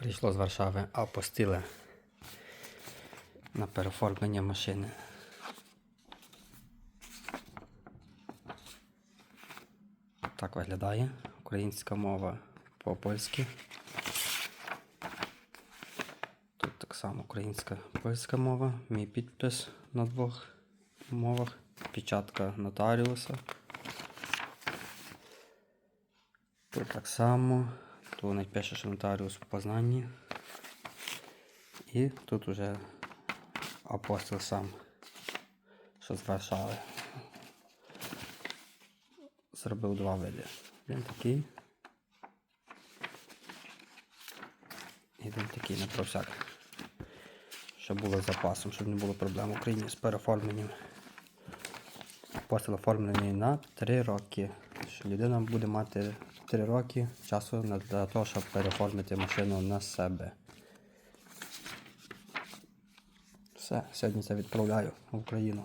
Прийшло з Варшави апостили на переоформлення машини. Так виглядає. Українська мова по-польськи. Тут так само українська польська мова. Мій підпис на двох мовах. Печатка нотаріуса. Тут так само. Пише, що нотаріус в Познанні. І тут уже апостол сам, що з Варшави. Зробив два види. Він такий. І він такий на про всяк. Щоб було з запасом, щоб не було проблем в Україні з переоформленням. Апостол оформлений на 3 роки. Що людина буде мати 3 роки часу для того, щоб переоформити машину на себе. Все, сьогодні це відправляю в Україну.